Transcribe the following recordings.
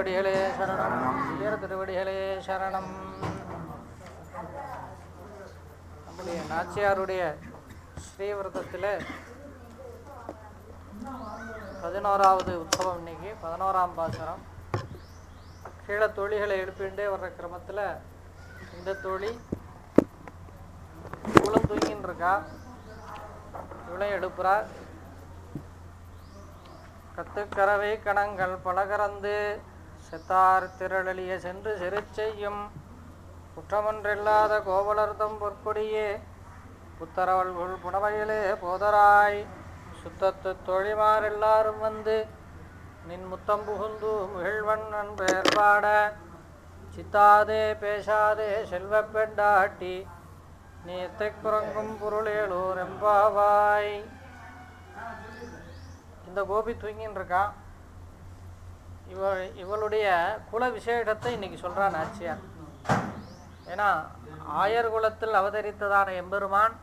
திருவடிகளே சரணம். வீர திருவடிகளே சரணம். நம்முடைய நாச்சியாருடைய ஸ்ரீவிரதத்தில் பதினோராவது உற்சவம் இன்னைக்கு பதினோராம் பாசனம் கீழே தொழிகளை எழுப்பிண்டே வர்ற கிரமத்தில் இந்த தோழி இவ்வளோ தூங்கின்னு இருக்கா இவ்வளோ எழுப்புறா. கத்துக்கரவை கணங்கள் பலகரந்து செத்தார் திரளலிய சென்று சிறு செய்யும். குற்றமொன்றில்லாத கோவலர்தம் பொற்கொடியே புத்தரவல்குள் புனவையிலே போதராய். சுத்தத்து தொழிமார் எல்லாரும் வந்து நின் முத்தம் புகுந்து முகிழ்வண்ணன் பெயர் பாட சித்தாதே பேசாதே செல்வப் பெண்டாட்டி நீ எத்தைக் குரங்கும் பொருளேலூர் எம்பாவாய். இந்த கோபி தூங்கின்னு இருக்கான் இவ இவளுடைய குல விசேஷத்தை இன்னைக்கு சொல்கிறான் ஆச்சியார் ஏன்னா ஆயர் குலத்தில் அவதரித்ததான எம்பெருமான்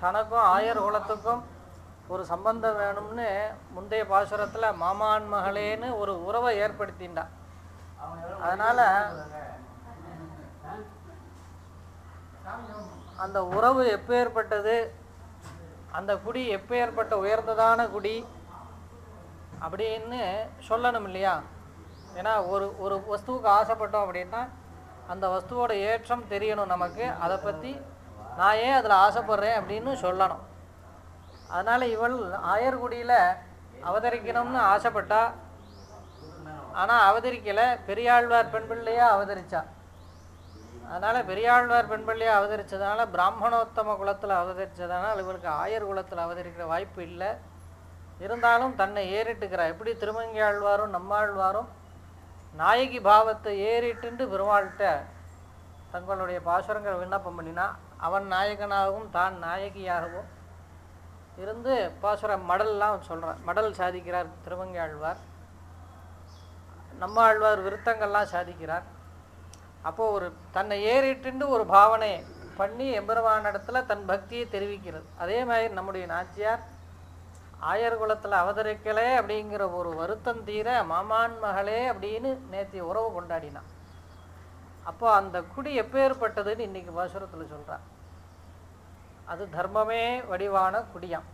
தனக்கும் ஆயர் குலத்துக்கும் ஒரு சம்பந்தம் வேணும்னு முந்தைய பாசுரத்தில் மாமான் மகளேன்னு ஒரு உறவை ஏற்படுத்தின்றான் அதனால் அந்த உறவு எப்பேற்பட்டது? அந்த குடி எப்போ ஏற்பட்ட உயர்ந்ததான குடி? அப்படின்னு சொல்லணும் இல்லையா ஏன்னா ஒரு ஒரு வஸ்துவுக்கு ஆசைப்பட்டோம் அப்படின்னா அந்த வஸ்துவோட ஏற்றம் தெரியணும் நமக்கு. அதை பற்றி நான் ஏன் அதில் ஆசைப்படுறேன் அப்படின்னு சொல்லணும். அதனால் இவள் ஆயர்குடியில் அவதரிக்கணும்னு ஆசைப்பட்டா ஆனால் அவதரிக்கலை. பெரியாழ்வார் பெண் பிள்ளையா அதனால் பெரியாழ்வார் பெண் பிள்ளையா அவதரித்ததுனால பிராமணோத்தம குலத்தில் அவதரித்ததுனால இவளுக்கு ஆயர் குலத்தில் அவதரிக்கிற வாய்ப்பு இல்லை. இருந்தாலும் தன்னை ஏறிட்டுக்கிறார். எப்படி திருமங்கியாழ்வாரும் நம்மாழ்வாரும் நாயகி பாவத்தை ஏறிட்டுண்டு பெருமாள்கிட்ட தங்களுடைய பாசுரங்களை விண்ணப்பம் பண்ணினா அவன் நாயகனாகவும் தான் நாயகியாகவும் இருந்து பாசுர மடல்லாம் சொல்கிறார் மடல் சாதிக்கிறார் திருமங்கியாழ்வார் நம்மாழ்வார் விருத்தங்கள்லாம் சாதிக்கிறார். அப்போது ஒரு தன்னை ஏறிட்டுண்டு ஒரு பாவனை பண்ணி எம்பெருமானிடத்துல தன் பக்தியை தெரிவிக்கிறது. அதே மாதிரி நம்முடைய நாச்சியார் ஆயர் குலத்தில் அவதரிக்கலே அப்படிங்கிற ஒரு வருத்தம் தீர மாமான் மகளே அப்படின்னு நேத்திய உறவு கொண்டாடினான் அப்போ அந்த குடி எப்பேற்பட்டதுன்னு இன்றைக்கி பாசுரத்தில் சொல்கிறான் அது தர்மமே வடிவான குடியாம்.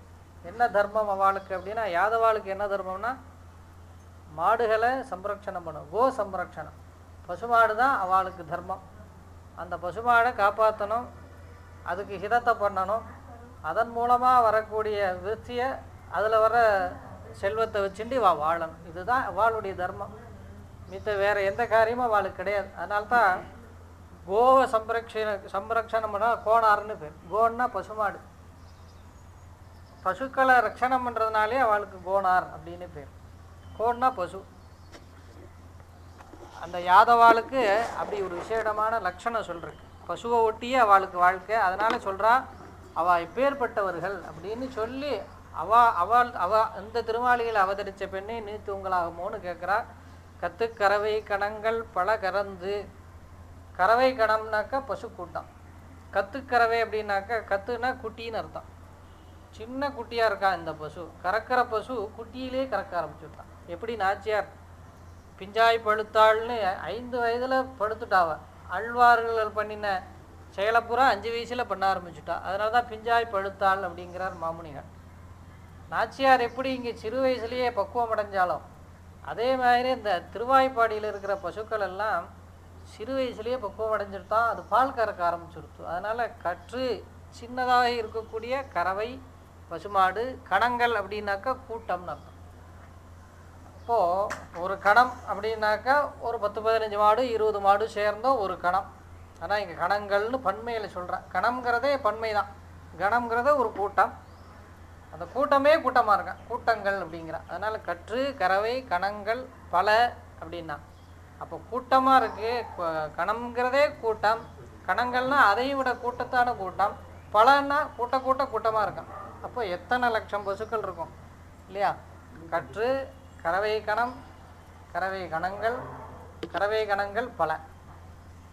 என்ன தர்மம் அவளுக்கு அப்படின்னா யாதவாளுக்கு என்ன தர்மம்னா மாடுகளை சம்ரக்ஷணம் பண்ணும். கோ சம்ரக்ஷணம். பசுமாடு தான் அவளுக்கு தர்மம். அந்த பசுமாடை காப்பாற்றணும் அதுக்கு ஹிதத்தை பண்ணணும். அதன் மூலமாக வரக்கூடிய விருத்தியை அதில் வர செல்வத்தை வச்சுட்டு வா வாழணும். இதுதான் வாளுடைய தர்மம். மித்த வேறு எந்த காரியமும் அவளுக்கு கிடையாது. அதனால தான் கோவை சம்ரக்ஷண சம்ரக்ஷணம் பண்ணால் கோணாருன்னு பேர். கோன்னா பசுமாடு. பசுக்களை ரட்சணம் பண்ணுறதுனாலே அவளுக்கு கோணார் அப்படின்னு பேர். கோன்னா பசு. அந்த யாதவாளுக்கு அப்படி ஒரு விசேடமான லட்சணம் சொல்கிறேன் பசுவை ஒட்டியே அவளுக்கு வாழ்க்கை. அதனால் சொல்கிறா அவள் எப்பேற்பட்டவர்கள் அப்படின்னு சொல்லி அவா அவள் அவ இந்த திருமாளிகையில் அவதரித்த பெண்ணே நீ தூங்கலாகுமோன்னு கேட்குறா கத்து கறவை கணங்கள் பல கறந்து கறவை கணம்னாக்கா பசு கூட்டம் கத்துக்கறவை அப்படின்னாக்கா கத்துனா குட்டின்னு அர்த்தம். சின்ன குட்டியாக இருக்கா இந்த பசு? கறக்கிற பசு குட்டியிலே கறக்க ஆரம்பிச்சுட்டான் எப்படி நாச்சியார்? பிஞ்சாய் பழுத்தாள்னு ஐந்து வயதில் படுத்துட்டாவ அழ்வார்கள் பண்ணின செயலை பூரா அஞ்சு வயசில் பண்ண ஆரம்பிச்சுட்டா. அதனால தான் பிஞ்சாய் பழுத்தாள் அப்படிங்கிறார் மாமுனிகள். நாச்சியார் எப்படி இங்கே சிறு வயசுலேயே பக்குவம் அடைஞ்சாலும் அதே மாதிரி இந்த திருவாய்ப்பாடியில் இருக்கிற பசுக்கள் எல்லாம் சிறு வயசுலேயே பக்குவம் அடைஞ்சிருத்தான் அது பால் கறக்க ஆரம்பிச்சிருத்து அதனால் கற்று சின்னதாக இருக்கக்கூடிய கறவை பசுமாடு கணங்கள் அப்படின்னாக்கா கூட்டம்னு அர்த்தம். இப்போது ஒரு கணம் அப்படின்னாக்கா ஒரு பத்து பதினஞ்சு மாடு இருபது மாடு சேர்ந்தோம் ஒரு கணம். ஆனால் இங்கே கணங்கள்னு பன்மையில் சொல்கிறேன் கணம்ங்கிறதே பன்மை தான் கணம்ங்கிறதே ஒரு கூட்டம். அந்த கூட்டமே கூட்டமாக இருக்கான் கூட்டங்கள் அப்படிங்கிறான் அதனால் கற்று கறவை கணங்கள் பல அப்படின்னா. அப்போ கூட்டமாக இருக்குது கணம்ங்கிறதே கூட்டம். கணங்கள்னா அதையும் விட கூட்டத்தான கூட்டம். பலன்னா கூட்ட கூட்ட கூட்டமாக இருக்கான் அப்போ எத்தனை லட்சம் பசுக்கள் இருக்கும்? இல்லையா? கற்று கறவை கணம் கறவை கணங்கள் கறவை கணங்கள் பல.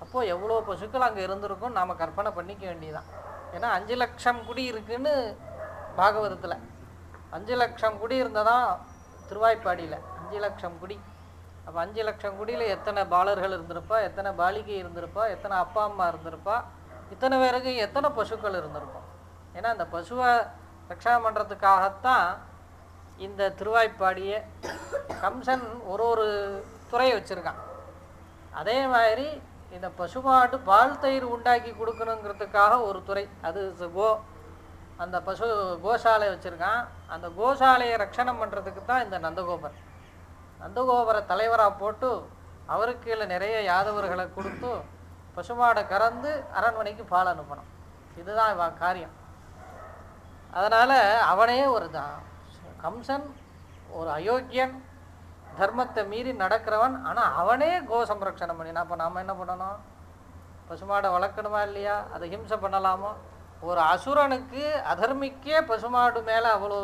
அப்போது எவ்வளோ பசுக்கள் அங்கே இருந்திருக்கும் நாம் கற்பனை பண்ணிக்க வேண்டியதான் ஏன்னா அஞ்சு லட்சம் குடி இருக்குன்னு பாகவதத்தில். அஞ்சு லட்சம் குடி இருந்ததான் திருவாய்ப்பாடியில். அஞ்சு லட்சம் குடி. அப்போ அஞ்சு லட்சம் குடியில் எத்தனை பாலர்கள் இருந்திருப்பா? எத்தனை பாலிகை இருந்திருப்பா? எத்தனை அப்பா அம்மா இருந்திருப்பா? இத்தனை பேருக்கு எத்தனை பசுக்கள் இருந்திருக்கும்? ஏன்னா அந்த பசுவை ரக்ஷா பண்ணுறதுக்காகத்தான் இந்த திருவாய்ப்பாடியை கம்சன் ஒரு ஒரு துறையை வச்சுருக்கான். அதே மாதிரி இந்த பசுமாட்டு பால் தயிர் உண்டாக்கி கொடுக்கணுங்கிறதுக்காக ஒரு துறை. அது கோ அந்த பசு கோசாலை வச்சுருக்கான். அந்த கோசாலையை ரட்சணம் பண்ணுறதுக்கு தான் இந்த நந்தகோபர் நந்தகோபரை தலைவராக போட்டு அவருக்கு கீழே நிறைய யாதவர்களை கொடுத்து பசுமாடை கறந்து அரண்மனைக்கு பால் அனுப்பணும். இதுதான் இவன் காரியம். அதனால் அவனே ஒரு தான் கம்சன் ஒரு அயோக்கியன் தர்மத்தை மீறி நடக்கிறவன். ஆனால் அவனே கோ சம்ரக்ஷணம் பண்ணினா அப்போ நாம் என்ன பண்ணணும்? பசுமாடை வளர்க்கணுமா இல்லையா? அதை ஹிம்சை பண்ணலாமோ? ஒரு அசுரனுக்கு அதர்மிக்கே பசுமாடு மேலே அவ்வளோ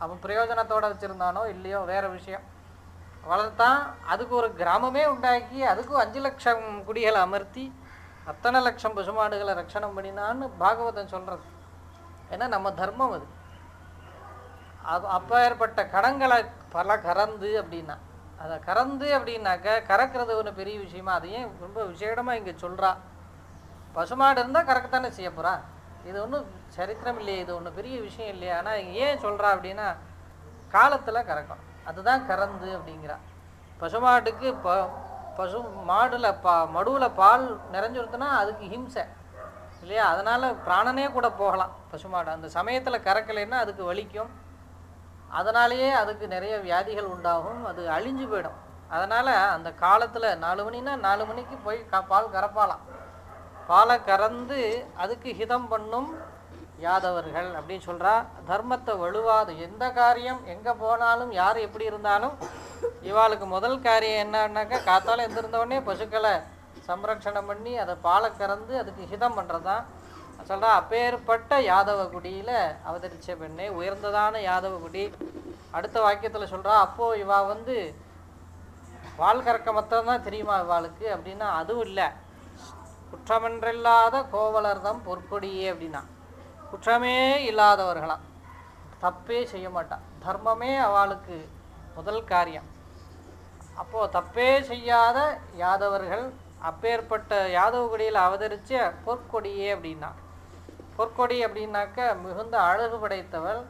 அவன் பிரயோஜனத்தோடு வச்சுருந்தானோ இல்லையோ வேறு விஷயம். வளர்த்தான் அதுக்கு ஒரு கிராமமே உண்டாக்கி அதுக்கும் அஞ்சு லட்சம் குடிகளை அமர்த்தி அத்தனை லட்சம் பசுமாடுகளை ரட்சணம் பண்ணினான்னு பாகவதன் சொல்கிறது ஏன்னா நம்ம தர்மம் அது. அது அப்போ ஏற்பட்ட கடங்களை பல கறந்து அப்படின்னா அதை கறந்து அப்படின்னாக்க கறக்கிறது ஒன்று பெரிய விஷயமா அதையும் ரொம்ப விசேடமாக இங்கே சொல்கிறா பசுமாடு இருந்தால் கறக்கத்தானே செய்ய போகிறான் இது ஒன்றும் சரித்திரம் இல்லையே இது ஒன்றும் பெரிய விஷயம் இல்லையா. ஆனால் ஏன் சொல்கிறா அப்படின்னா காலத்தில் கறக்கும். அதுதான் கறந்து அப்படிங்கிறா. பசுமாட்டுக்கு ப பசு மாடில் பா மடுவில் பால் நிறைஞ்சிருந்துன்னா அதுக்கு ஹிம்சை. இல்லையா? அதனால் பிராணனே கூட போகலாம் பசுமாடு அந்த சமயத்தில் கறக்கலைன்னா அதுக்கு வலிக்கும். அதனாலேயே அதுக்கு நிறைய வியாதிகள் உண்டாகும். அது அழிஞ்சு போயிடும். அதனால் அந்த காலத்தில் நாலு மணினா நாலு மணிக்கு போய் பால் கறப்பாலாம் பாலை கறந்து அதுக்கு ஹிதம் பண்ணும் யாதவர்கள் அப்படின்னு சொல்கிறா தர்மத்தை வலுவாது. எந்த காரியம் எங்கே போனாலும் யார் எப்படி இருந்தாலும் இவாளுக்கு முதல் காரியம் என்னன்னாக்கா காத்தால் எந்திருந்த பசுக்களை சம்ரக்ஷணம் பண்ணி அதை பாலை கறந்து அதுக்கு ஹிதம் பண்ணுறது தான் சொல்கிறா அப்பேற்பட்ட யாதவ குடியில் அவதரித்த பெண்ணே உயர்ந்ததான யாதவ குடி. அடுத்த வாக்கியத்தில் சொல்கிறா அப்போது இவா வந்து வால் கறக்க மொத்தம்தான் தெரியுமா இவாளுக்கு? அப்படின்னா அதுவும் இல்லை. குற்றமன்றில்லாத கோவலர்தம் பொற்கொடியே அப்படின்னா. குற்றமே இல்லாதவர்களாம் தப்பே செய்ய மாட்டான் தர்மமே அவளுக்கு முதல் காரியம். அப்போது தப்பே செய்யாத யாதவர்கள் அப்பேற்பட்ட யாதவ குடியில் அவதரித்த பொற்கொடியே அப்படின்னா. பொற்கொடி அப்படின்னாக்க மிகுந்த அழகு படைத்தவள்.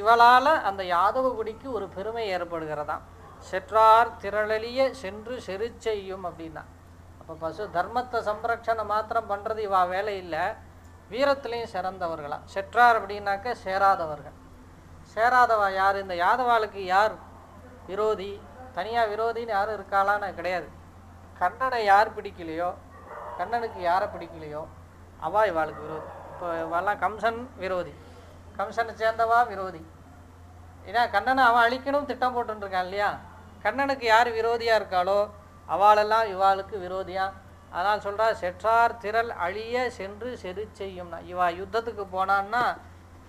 இவளால் அந்த யாதவ குடிக்கு ஒரு பெருமை ஏற்படுகிறதாம் செற்றார் திரளலிய சென்று செரு செய்யும் அப்படின்னா. அப்போ பசு தர்மத்தை சம்ரக்ஷணை மாத்திரம் பண்ணுறது இவா வேலை இல்லை. வீரத்துலேயும் சிறந்தவர்களா. செற்றார் அப்படின்னாக்க சேராதவர்கள். சேராதவா யார்? இந்த யாதவாளுக்கு யார் விரோதி? தனியாக விரோதின்னு யாரும் இருக்காளான்னு கிடையாது. கண்ணனை யார் பிடிக்கலையோ கண்ணனுக்கு யாரை பிடிக்கலையோ அவா இவாளுக்கு விரோதி. இப்போ இவெல்லாம் கம்சன் விரோதி. கம்சனை சேர்ந்தவா விரோதி. ஏன்னா கண்ணனை அவன் அழிக்கணும் திட்டம் போட்டுருக்கான் இல்லையா? கண்ணனுக்கு யார் விரோதியாக இருக்காளோ அவளெல்லாம் இவாளுக்கு விரோதியாக அதனால் சொல்கிறா செற்றார் திரள் அழிய சென்று செரு செய்யும்னா. இவா யுத்தத்துக்கு போனான்னா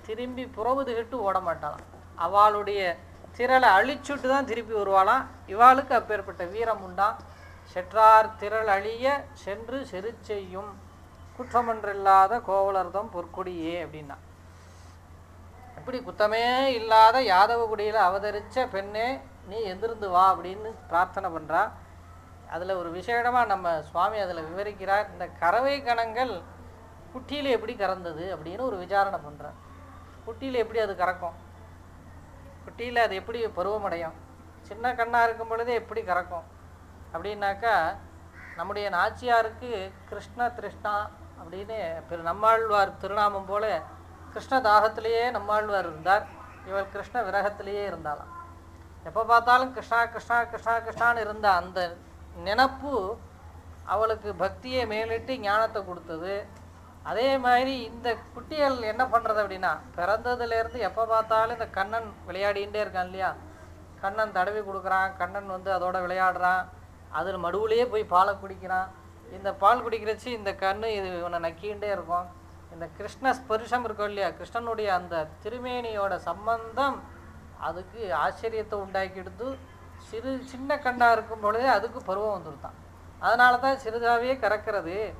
திரும்பி புறவுதுகிட்டு ஓட மாட்டாளாம். அவளுடைய திரளை அழிச்சுட்டு தான் திருப்பி வருவாளாம். இவாளுக்கு அப்பேற்பட்ட வீரம் உண்டாம் செற்றார் திரள் அழிய சென்று செரு செய்யும். குற்றமன்றில்லாத கோவலர்தம் பொற்கொடியே அப்படின்னா. இப்படி குத்தமே இல்லாத யாதவ குடியில் அவதரித்த பெண்ணே நீ எந்திருந்து வா அப்படின்னு பிரார்த்தனை பண்ணுறா அதில் ஒரு விசேடமாக நம்ம சுவாமி அதில் விவரிக்கிறார் இந்த கறவை கணங்கள் குட்டியில் எப்படி கறந்தது அப்படின்னு ஒரு விசாரணை பண்ணுறார் குட்டியில் எப்படி அது கறக்கும்? குட்டியில் அது எப்படி பருவமடையும்? சின்ன கண்ணாக இருக்கும் பொழுதே எப்படி கறக்கும்? அப்படின்னாக்கா நம்முடைய நாச்சியாருக்கு கிருஷ்ண திருஷ்ணா அப்படின்னு பெரு நம்மாழ்வார் திருநாமம் போல கிருஷ்ண தாகத்திலேயே நம்மாழ்வார் இருந்தார். இவர் கிருஷ்ண விரகத்திலேயே இருந்தாளாம் எப்போ பார்த்தாலும் கிருஷ்ணா கிருஷ்ணா கிருஷ்ணா கிருஷ்ணான்னு இருந்த அந்த நினப்பு அவளுக்கு பக்தியை மேலிட்டு ஞானத்தை கொடுத்தது. அதே மாதிரி இந்த குட்டிகள் என்ன பண்ணுறது அப்படின்னா பிறந்ததுலேருந்து எப்போ பார்த்தாலும் இந்த கண்ணன் விளையாடிகிட்டே இருக்கான் இல்லையா? கண்ணன் தடவி கொடுக்குறான் கண்ணன் வந்து அதோட விளையாடுறான் அதில் மடுவுலேயே போய் பாலை குடிக்கிறான். இந்த பால் குடிக்கிறச்சு இந்த கண்ணு இது இவனை நக்கிக்கிட்டே இருக்கும். இந்த கிருஷ்ண ஸ்பர்ஷம் இருக்கும் இல்லையா? கிருஷ்ணனுடைய அந்த திருமேனியோட சம்பந்தம் அதுக்கு ஆச்சரியத்தை உண்டாக்கிடுத்து சிறு சின்ன கண்ணாக இருக்கும் பொழுதே அதுக்கு பருவம் வந்துருத்தான் அதனால தான் சிறுதாவே கறக்கிறது.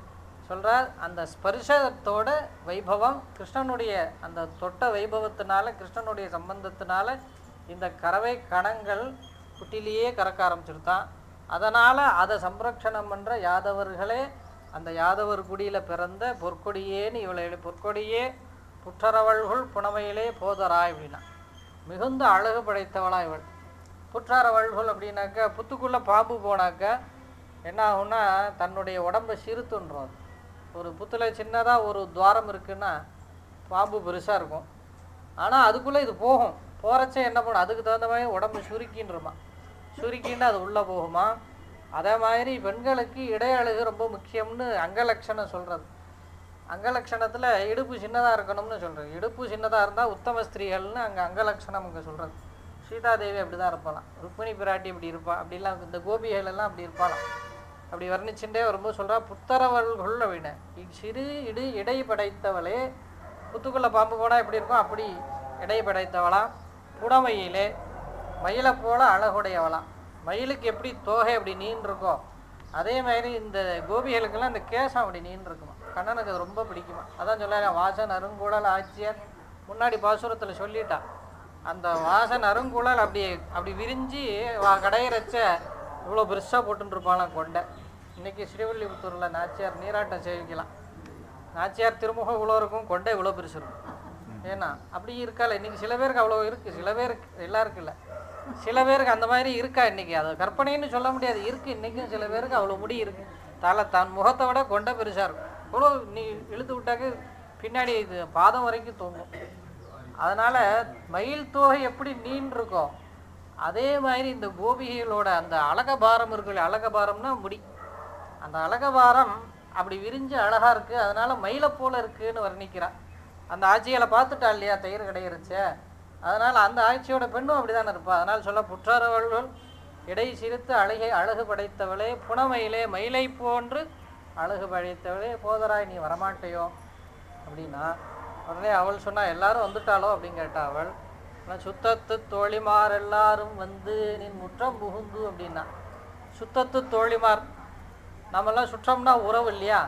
சொல்கிறார் அந்த ஸ்பர்ஷத்தோட வைபவம் கிருஷ்ணனுடைய அந்த தொட்ட வைபவத்தினால கிருஷ்ணனுடைய சம்பந்தத்தினால இந்த கறவை கணங்கள் குட்டிலேயே கறக்க ஆரம்பிச்சிருத்தான் அதனால் அதை சம்ரக்ஷணம் பண்ணுற யாதவர்களே அந்த யாதவர் குடியில் பிறந்த பொற்கொடியேன்னு இவளை எழு- பொற்கொடியே புற்றரவள்கள் புனமையிலே போதரா அப்படின்னா. மிகுந்த அழகு படைத்தவளா இவள். புற்றார புற்றரவள்கள் அப்படின்னாக்கா புத்துக்குள்ளே பாம்பு போனாக்கா என்ன ஆகும்னா தன்னுடைய உடம்பை சிறுத்துன்றோம். அது. ஒரு புத்தில் சின்னதாக ஒரு துவாரம் இருக்குன்னா பாம்பு பெருசாக இருக்கும். ஆனால் அதுக்குள்ளே இது போகும். போகிறச்சே என்ன பண்ணும்? அதுக்கு தகுந்த மாதிரி உடம்பு சுருக்கின்றமா. சுருக்கின்னு அது உள்ளே போகுமா? அதே மாதிரி பெண்களுக்கு இடை ரொம்ப முக்கியம்னு அங்கலட்சணம் சொல்கிறது அங்கலட்சணத்தில் இடுப்பு சின்னதாக இருக்கணும்னு சொல்கிறது இடுப்பு சின்னதாக இருந்தால் உத்தம ஸ்திரீகள்னு அங்கே அங்கலட்சணம் அங்கே சொல்கிறது சீதாதேவி அப்படி தான் இருப்பாளாம். ருக்மிணி பிராட்டி இப்படி இருப்பா. அப்படிலாம் இந்த கோபிகள் அப்படி இருப்பாளாம். அப்படி வர்ணிச்சுட்டே வரும்போது சொல்கிறா புத்தரவள்கள் அப்படின்னு சிறு இடு இடை படைத்தவளே புத்துக்குள்ளே பாம்பு போனால் எப்படி இருக்கும் அப்படி இடை படைத்தவளாம். புடமையிலே மயிலை போல அழகுடையவளாம். மயிலுக்கு எப்படி தோகை அப்படி நீண்டு இருக்கோ அதே மாதிரி இந்த கோபிகளுக்கெல்லாம் இந்த கேசம் அப்படி நீண்டு இருக்குமா கண்ணனுக்கு அது ரொம்ப பிடிக்குமா. அதான் சொல்ல வாசன் அருங்கூடல் ஆட்சியர் முன்னாடி பாசுரத்தில் சொல்லிட்டான் அந்த வாசன் அருங்குழல் அப்படி அப்படி விரிஞ்சு வா கடையிறச்ச இவ்வளோ பெருசாக போட்டுருப்பாளாம் கொண்டை. இன்னைக்கு ஸ்ரீவில்லிபுத்தூரில் நாச்சியார் நீராட்டம் சேவிக்கலாம். நாச்சியார் திருமுகம் இவ்வளோ இருக்கும் கொண்டை இவ்வளோ பெருசு இருக்கும். ஏன்னா அப்படி இருக்கால இன்னைக்கு சில பேருக்கு அவ்வளோ இருக்குது சில பேருக்கு எல்லாருக்கும் இல்லை. சில பேருக்கு அந்த மாதிரி இருக்கா இன்னைக்கு? அது கற்பனைன்னு சொல்ல முடியாது. இருக்குது இன்றைக்கும் சில பேருக்கு அவ்வளோ முடி இருக்கு. தலை தன் முகத்தை விட கொண்டை பெருசாக இருக்கும். இவ்வளோ நீ இழுத்து விட்டாக்க பின்னாடி இது பாதம் வரைக்கும் தூங்கும். அதனால் மயில் தோகை எப்படி நீண்டு அதே மாதிரி இந்த கோபிகைகளோட அந்த அழகபாரம் இருக்குல்ல அழகபாரம்னா முடி. அந்த அழகபாரம் அப்படி விரிஞ்சு அழகாக இருக்குது அதனால் மயிலை போல இருக்குதுன்னு வர்ணிக்கிறான் அந்த ஆட்சிகளை பார்த்துட்டா இல்லையா? தயிர் கிடையிருச்ச அதனால் அந்த ஆட்சியோட பெண்ணும் அப்படி தானே இருப்பா. அதனால் சொல்ல புற்றாரவர்கள் இடை சிரித்து அழகை அழகு படைத்தவளே புனமயிலே மயிலை போன்று அழகு படைத்தவளே போதராய் நீ வரமாட்டையோ? அப்படின்னா உடனே அவள் சொன்னா எல்லாரும் வந்துட்டாளோ? அப்படின்னு கேட்டா அவள். ஆனால் சுத்தத்து தோழிமார் எல்லாரும் வந்து நின் முற்றம் புகுந்து அப்படின்னா. சுத்தத்து தோழிமார் நம்மெல்லாம் சுற்றம்னா உறவு இல்லையா?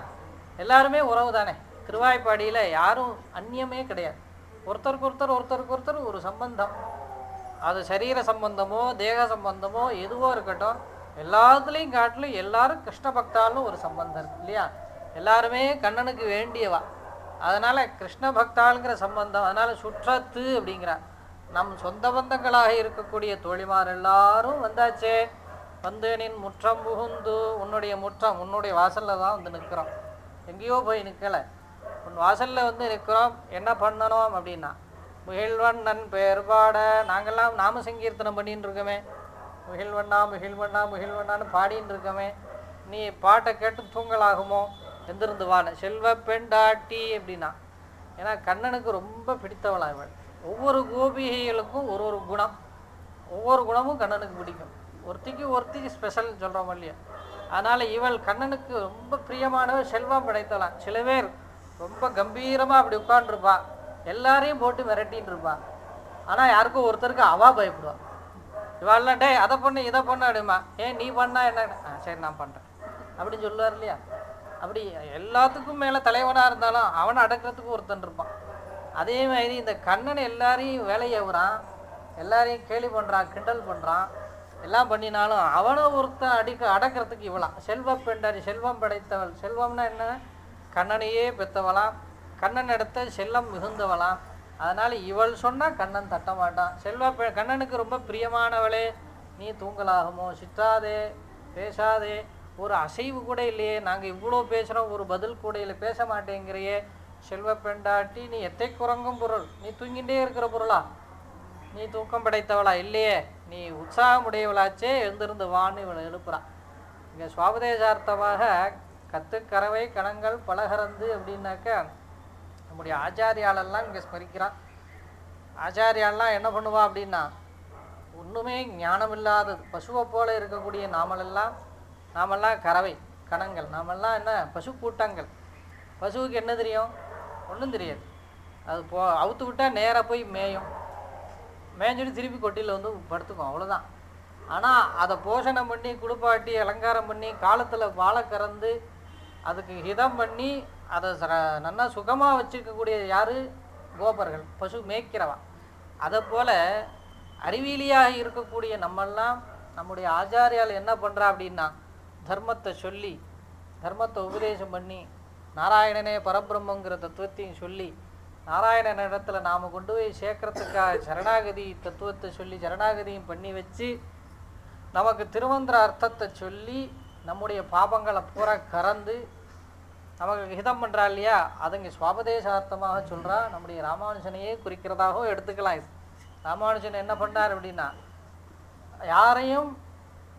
எல்லாருமே உறவு தானே? திருவாய்ப்பாடியில் யாரும் அந்நியமே கிடையாது. ஒருத்தருக்கு ஒருத்தர் ஒருத்தருக்கு ஒருத்தர் ஒரு சம்பந்தம். அது சரீர சம்பந்தமோ தேக சம்பந்தமோ எதுவோ இருக்கட்டும் எல்லாத்துலேயும் காட்டிலும் எல்லாரும் கிருஷ்ண பக்தாலும் ஒரு சம்பந்தம் இல்லையா? எல்லாருமே கண்ணனுக்கு வேண்டியவா? அதனால் கிருஷ்ண பக்தாளுங்கிற சம்பந்தம் அதனால் சுற்றத்து அப்படிங்கிறார். நம் சொந்த பந்தங்களாக இருக்கக்கூடிய தோழிமார் எல்லாரும் வந்தாச்சே. வந்து நின் முற்றம் புகுந்து உன்னுடைய முற்றம் உன்னுடைய வாசலில் தான் வந்து நிற்கிறோம். எங்கேயோ போய் நிற்கலை உன் வாசலில் வந்து நிற்கிறோம். என்ன பண்ணணும் அப்படின்னா முகில்வண்ணன் பெயர் பாட நாங்கள்லாம் நாம சங்கீர்த்தனம் பண்ணின்னு இருக்கோமே. முகில்வண்ணா முகில்வண்ணா முகில்வண்ணான்னு பாடின்னு இருக்கோமே. நீ பாட்டை கேட்டு தூங்கலாகுமோ? எந்திருந்து வான. செல்வ பெண்டாட்டி அப்படின்னா. ஏன்னா கண்ணனுக்கு ரொம்ப பிடித்தவளா இவள். ஒவ்வொரு கோபிகைகளுக்கும் ஒரு ஒரு குணம். ஒவ்வொரு குணமும் கண்ணனுக்கு பிடிக்கும். ஒருத்திக்கு ஒருத்திக்கு ஸ்பெஷல்னு சொல்கிறோம் இல்லையா. அதனால் இவள் கண்ணனுக்கு ரொம்ப பிரியமானவர் செல்வம் படைத்தலாம் சில பேர் ரொம்ப கம்பீரமாக அப்படி உட்காந்துருப்பா எல்லாரையும் போட்டு மிரட்டின்னு இருப்பா ஆனால் யாருக்கும் ஒருத்தருக்கு அவா பயப்படுவா. இவாள்லாம் டேய் அதை பண்ணு இதை பண்ணு அப்படிமா ஏன் நீ பண்ணா என்ன ஆ சரி நான் பண்ணுறேன் அப்படின்னு சொல்லுவார் இல்லையா? அப்படி எல்லாத்துக்கும் மேலே தலைவனாக இருந்தாலும் அவனை அடக்கிறதுக்கு ஒருத்தன் இருப்பான். அதே மாதிரி இந்த கண்ணன் எல்லாரையும் வேலையவுறான் எல்லாரையும் கேலி பண்ணுறான் கிண்டல் பண்ணுறான் எல்லாம் பண்ணினாலும் அவனை ஒருத்தன் அடிக்க அடக்கிறதுக்கு இவளாம். செல்வ பெண்டரி செல்வம் படைத்தவள். செல்வம்னா என்ன? கண்ணனையே பெற்றவளாம் கண்ணன் எடுத்த செல்லம் மிகுந்தவளாம். அதனால் இவள் சொன்னால் கண்ணன் தட்ட மாட்டான். செல்வ பெ கண்ணனுக்கு ரொம்ப பிரியமானவளே நீ தூங்கலாகுமோ? சிற்றாதே பேசாதே. ஒரு அசைவு கூட இல்லையே நாங்கள் இவ்வளோ பேசுகிறோம் ஒரு பதில் கூட இல்லை பேச மாட்டேங்கிறியே. செல்வ பெண்டாட்டி நீ எத்தை குரங்கும் பொருள்? நீ தூங்கிட்டே இருக்கிற பொருளா? நீ தூக்கம் படைத்தவளா? இல்லையே. நீ உற்சாகமுடையவளாச்சே எழுந்திருந்து வான்னு இவளை எழுப்புறான். இங்கே சுவாபதேசார்த்தமாக கத்துக்கறவை கணங்கள் பலகரந்து அப்படின்னாக்க நம்முடைய ஆச்சாரியாலெல்லாம் இங்கே ஸ்மரிக்கிறான். ஆச்சாரியாலாம் என்ன பண்ணுவா அப்படின்னா ஒன்றுமே ஞானம் இல்லாதது பசுவை போல இருக்கக்கூடிய நாமலெல்லாம் நாமெல்லாம் கறவை கணங்கள் நாமெல்லாம் என்ன? பசு கூட்டங்கள். பசுவுக்கு என்ன தெரியும்? ஒன்றும் தெரியாது. அது போ அவுத்து விட்டால் நேராக போய் மேயும். மேய்ஞ்சிட்டு திருப்பி கொட்டியில் வந்து படுத்துக்கும். அவ்வளோதான் ஆனால் அதை போஷணம் பண்ணி குளிப்பாட்டி அலங்காரம் பண்ணி காலத்தில் வாழை கறந்து அதுக்கு ஹிதம் பண்ணி அதை ச- நல்லா சுகமாக வச்சுருக்கக்கூடிய யார்? கோபர்கள். பசு மேய்க்கிறவா. அதை போல் அறிவியலியாக இருக்கக்கூடிய நம்மெல்லாம் நம்முடைய ஆச்சாரியால் என்ன பண்ணுறா அப்படின்னா தர்மத்தை சொல்லி தர்மத்தை உபதேசம் பண்ணி நாராயணனே பரபிரம்மங்கிற தத்துவத்தையும் சொல்லி நாராயணன் இடத்துல நாம் கொண்டு போய் சேர்க்கறதுக்காக சரணாகதி தத்துவத்தை சொல்லி சரணாகதியும் பண்ணி வச்சு நமக்கு திருமந்திர அர்த்தத்தை சொல்லி நம்முடைய பாபங்களை பூரா கறந்து நமக்கு ஹிதம் பண்ணுறா இல்லையா? அதுங்க சுவாபதேசார்த்தமாக சொல்கிறா நம்முடைய ராமானுஜனையே குறிக்கிறதாகவும் எடுத்துக்கலாம் இது. ராமானுஜன் என்ன பண்ணார் அப்படின்னா யாரையும்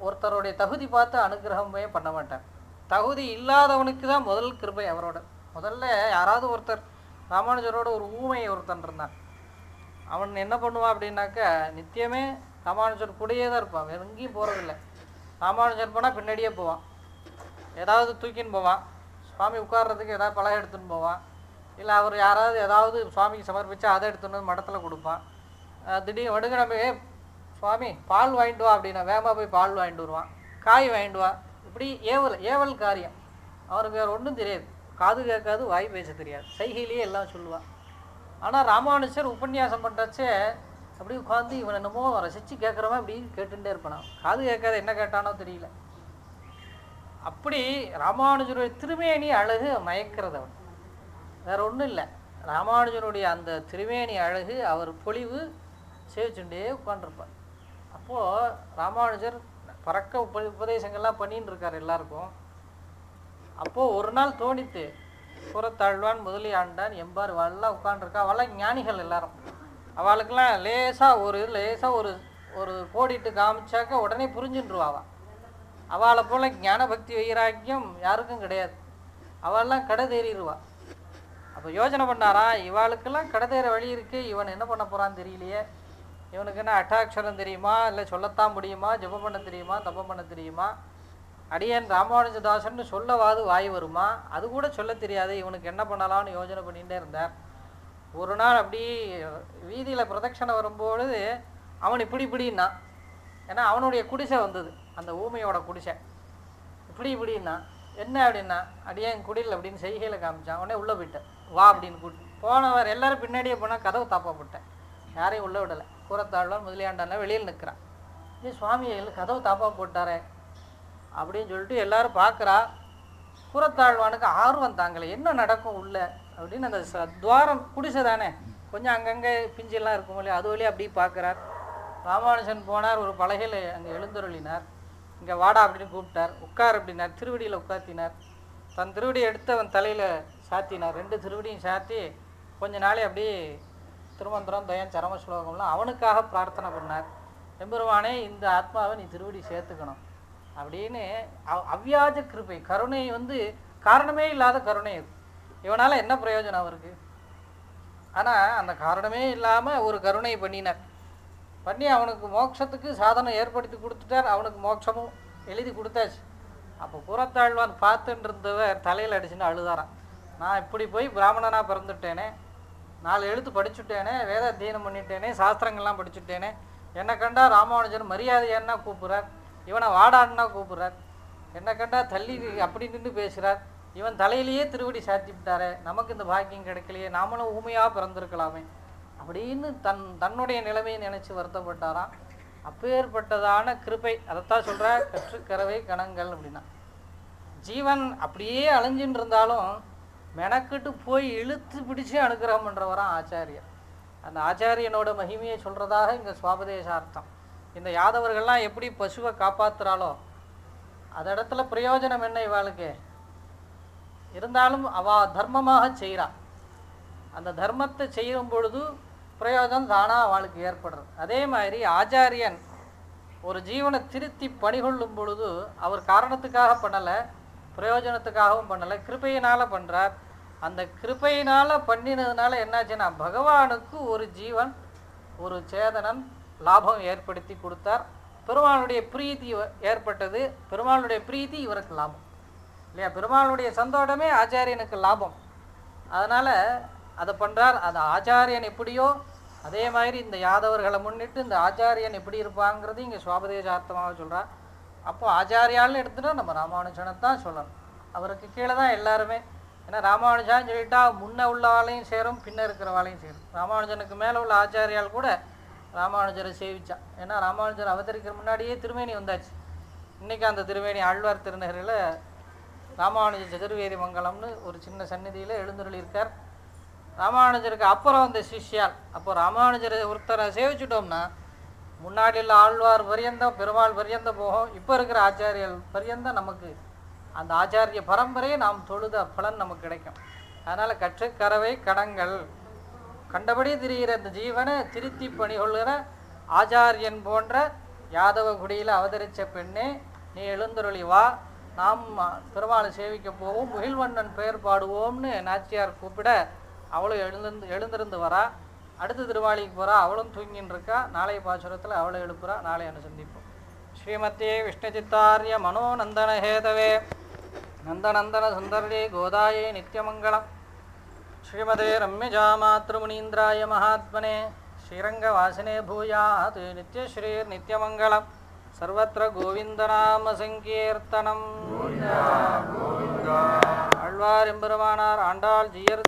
ஒருத்தருடைய தகுதி பார்த்து அனுகிரகமே பண்ண மாட்டேன். தகுதி இல்லாதவனுக்கு தான் முதல் கிருபை அவரோட. முதல்ல யாராவது ஒருத்தர் ராமானுஜரோட ஒரு ஊமை ஒருத்தன் இருந்தான். அவன் என்ன பண்ணுவான் அப்படின்னாக்கா நித்தியமே ராமானுஜர் கூடயே தான் இருப்பான் வேற எங்கேயும் போகிறதில்ல ராமானுஜர் போனால் பின்னாடியே போவான். ஏதாவது தூக்கின்னு போவான். சுவாமி உட்கார்றதுக்கு ஏதாவது பழம் எடுத்துன்னு போவான். இல்லை அவர் யாராவது ஏதாவது சுவாமிக்கு சமர்ப்பித்தா அதை எடுத்துன்னு வந்து மடத்தில் கொடுப்பான். திடீர் திடீர்னு வடுகிழமையே சுவாமி பால் வாங்கிட்டு வா அப்படின்னா வேகமாக போய் பால் வாங்கிட்டு வருவான். காய் வாங்கிட்டு வா. இப்படி ஏவல் ஏவல் காரியம். அவருக்கு வேறு ஒன்றும் தெரியாது. காது கேட்காது வாய் பேச தெரியாது. சைகையிலேயே எல்லாம் சொல்லுவான் ஆனால் ராமானுஜர் உபன்யாசம் பண்ணுறச்சே அப்படி உட்காந்து இவன் என்னமோ ரசித்து கேட்குறவன் அப்படி கேட்டுகிட்டே இருப்பான் காது கேட்காத என்ன கேட்டானோ தெரியல. அப்படி ராமானுஜருடைய திருமேனி அழகு மயக்கிறது அவன் வேற ஒன்றும் இல்லை. ராமானுஜனுடைய அந்த திருமேனி அழகு அவர் பொழிவு சேவிச்சுட்டே உட்காந்துருப்பார் அப்போது ராமானுஜர் பறக்க உப உபதேசங்கள்லாம் பண்ணின்னு இருக்கார் எல்லாருக்கும். அப்போது ஒரு நாள் தோணித்து புறத்தாழ்வான் முதலியாண்டான் எம்பார் அவெல்லாம் உட்காந்துருக்கா அவெல்லாம் ஞானிகள் எல்லாரும். அவளுக்கெல்லாம் லேசாக ஒரு லேசாக ஒரு ஒரு கோடிட்டு காமிச்சாக்க உடனே புரிஞ்சுட்டுருவாவா அவள் அவளை போல ஞான பக்தி வைராக்கியம் யாருக்கும் கிடையாது. அவெல்லாம் கடை தேறிடுவா அப்போ யோசனை பண்ணாரா? இவாளுக்கெல்லாம் கடை தேற வழி இருக்கு இவன் என்ன பண்ண போகிறான்னு தெரியலையே. இவனுக்கு என்ன அட்டாட்சரம் தெரியுமா? இல்லை சொல்லத்தான் முடியுமா? ஜெபம் பண்ண தெரியுமா? தப்பம் பண்ண தெரியுமா? அடியன் ராமானுஜதாசன்னு சொல்லவாது வாய் வருமா? அது கூட சொல்ல தெரியாது. இவனுக்கு என்ன பண்ணலாம்னு யோசனை பண்ணிகிட்டே இருந்தார். ஒரு நாள் அப்படி வீதியில் பிரதட்சணை வரும்பொழுது அவன் இப்படி இப்படின்னா ஏன்னா அவனுடைய குடிசை வந்தது. அந்த ஊமையோட குடிசை. இப்படி இப்படின்னா என்ன அப்படின்னா அடியேன் குடில் அப்படின்னு செய்கையில் காமிச்சான். உடனே உள்ளே போயிட்டேன். வா அப்படின்னு கூட்டு போனவர் எல்லாரும் பின்னாடியே போனால் கதவு தாப்பா யாரையும் உள்ளே விடலை. கூரத்தாழ்வான் முதலியாண்டான வெளியில் நிற்கிறான். நீ சுவாமி கதவு தாப்பா போட்டாரே அப்படின்னு சொல்லிட்டு எல்லாரும் பார்க்குறா. கூரத்தாழ்வானுக்கு ஆர்வம் தாங்கலை. என்ன நடக்கும் உள்ள? அப்படின்னு அந்த துவாரம் குடிசை தானே கொஞ்சம் அங்கங்கே பிஞ்செல்லாம் இருக்கும் இல்லையா அது வழியாக அப்படியே பார்க்குறார். ராமானுஜன் போனார் ஒரு பலகையில் அங்கே எழுந்தருளினார். இங்கே வாடா அப்படின்னு கூப்பிட்டார். உட்கார் அப்படின்னார். திருவடியில் உட்காத்தினார். தன் திருவடியை எடுத்து அவன் தலையில் சாத்தினார். ரெண்டு திருவடியும் சாத்தி கொஞ்ச நாளே அப்படியே திருமந்திரம் தயம் சரம ஸ்லோகம்லாம் அவனுக்காக பிரார்த்தனை பண்ணார். எம்பெருமானே இந்த ஆத்மாவை நீ திருவடி சேர்த்துக்கணும். அப்படின்னு அவ்- அவ்வியாஜ கிருபை கருணை வந்து காரணமே இல்லாத கருணை அது. இவனால் என்ன பிரயோஜனம் அவருக்கு? ஆனால் அந்த காரணமே இல்லாமல் ஒரு கருணை பண்ணினார். பண்ணி அவனுக்கு மோட்சத்துக்கு சாதனை ஏற்படுத்தி கொடுத்துட்டார். அவனுக்கு மோட்சமும் எழுதி கொடுத்தாச்சு. அப்போ புறத்தாழ்வான் பார்த்துட்டு இருந்தவர் தலையில் அடிச்சுன்னு அழுதாரான் நான் இப்படி போய் பிராமணனாக பிறந்துட்டேனே நாலு எழுத்து படிச்சுட்டேனே வேத அத்தியனம் பண்ணிட்டேனே சாஸ்திரங்கள்லாம் படிச்சுட்டேனே. என்னை கண்டா ராமானுஜர் மரியாதையான்னா கூப்பிட்றார். இவனை வாடான்னா கூப்பிட்றார். என்னை கண்டா தள்ளி அப்படி நின்று பேசுகிறார் இவன் தலையிலேயே திருவடி சாத்தி விட்டாரே நமக்கு இந்த பாக்கியம் கிடைக்கலையே நாமளும் ஊமையாக பிறந்திருக்கலாமே. அப்படின்னு தன் தன்னுடைய நிலைமையை நினச்சி வருத்தப்பட்டாராம். அப்பேற்பட்டதான கிருபை அதைத்தான் சொல்கிற கற்றுக்கரவை கணங்கள் அப்படின்னா. ஜீவன் அப்படியே அழிஞ்சின்னு இருந்தாலும் மெனக்கெட்டு போய் இழுத்து பிடிச்சு அனுகிரகம் பண்ணுறவரான் ஆச்சாரியர். அந்த ஆச்சாரியனோட மகிமையை சொல்கிறதாக இங்கே சுவாபதேசார்த்தம். இந்த யாதவர்கள்லாம் எப்படி பசுவை காப்பாத்துறாளோ அந்த இடத்துல பிரயோஜனம் என்ன இவாளுக்கு? இருந்தாலும் அவள் தர்மமாக செய்கிறான் அந்த தர்மத்தை செய்யும் பொழுது பிரயோஜனம் தானாக அவளுக்கு ஏற்படுறது. அதே மாதிரி ஆச்சாரியன் ஒரு ஜீவனை திருத்தி பணிகொள்ளும் பொழுது அவர் காரணத்துக்காக பண்ணலை பிரயோஜனத்துக்காகவும் பண்ணலை கிருபையினால் பண்ணுறார் அந்த கிருபையினால் பண்ணினதுனால என்னாச்சுன்னா பகவானுக்கு ஒரு ஜீவன் ஒரு சேதனன் லாபம் ஏற்படுத்தி கொடுத்தார். பெருமாளுடைய பிரீத்தி இவ- ஏற்பட்டது. பெருமாளுடைய பிரீத்தி இவருக்கு லாபம். இல்லையா? பெருமாளுடைய சந்தோடமே ஆச்சாரியனுக்கு லாபம். அதனால் அதை பண்ணுறார் அந்த ஆச்சாரியன் எப்படியோ அதே மாதிரி இந்த யாதவர்களை முன்னிட்டு இந்த ஆச்சாரியன் எப்படி இருப்பாங்கிறது இங்கே சுவாபதேசார்த்தமாக சொல்கிறார் அப்போ ஆச்சாரியால்னு எடுத்துகிட்டா நம்ம ராமானுஜனை தான் சொல்லணும். அவருக்கு கீழே தான் எல்லாருமே ஏன்னா ராமானுஜான்னு சொல்லிட்டா முன்ன உள்ளவாளையும் சேரும் பின்ன இருக்கிறவாளையும் சேரும். ராமானுஜனுக்கு மேலே உள்ள ஆச்சாரியால் கூட ராமானுஜரை சேவிச்சான். ஏன்னா ராமானுஜர் அவதரிக்கிற முன்னாடியே திருமேனி வந்தாச்சு. இன்றைக்கி அந்த திருமேனி ஆழ்வார் திருநகரில் ராமானுஜ சதுர்வேதி மங்கலம்னு ஒரு சின்ன சந்நிதியில் எழுந்துருளியிருக்கார் ராமானுஜருக்கு அப்புறம் அந்த சிஷ்யால் அப்போ ராமானுஜரை ஒருத்தரை சேவிச்சிட்டோம்னா முன்னாடி உள்ள ஆழ்வார் பரியந்தம் பெருமாள் பரியந்தம் போகும். இப்போ இருக்கிற ஆச்சாரியல் பரியந்தம் நமக்கு அந்த ஆச்சாரிய பரம்பரையை நாம் தொழுத பலன் நமக்கு கிடைக்கும். அதனால் கற்றுக்கறவை கடங்கள். கண்டபடி திரிகிற இந்த ஜீவனை திருத்தி பணி கொள்கிற ஆச்சாரியன் போன்ற யாதவ குடியில் அவதரித்த பெண்ணே நீ எழுந்தருளி வா. நாம் பெருமாளை சேவிக்க போவோம். முகில்வண்ணன் பெயர் பாடுவோம்னு நாச்சியார் கூப்பிட அவளும் எழுந்திருந்து எழுந்திருந்து வரா. அடுத்த திருவாளிக்கு போகிறா அவளும் தூங்கின்னு இருக்கா நாளைய பாசுரத்தில் அவளை எழுப்புறா. நாளை அனுசந்திப்போம் சந்திப்போம். ஸ்ரீமத்தியே விஷ்ணுச்சித்தாரிய மனோநந்தன ஹேதவே. నందనందన సుందరే గోదాయే నిత్యమంగళ శ్రీమదే రమ్యజామాతృమునీంద్రాయ మహాత్మనే శ్రీరంగవాసినే భూయాత్ నిత్యశ్రీర్నిత్యమంగళం సర్వత్ర గోవిందనామ సంకీర్తనం ఆళ్వారింపెరుమానార్ ఆண்டாள் జియర్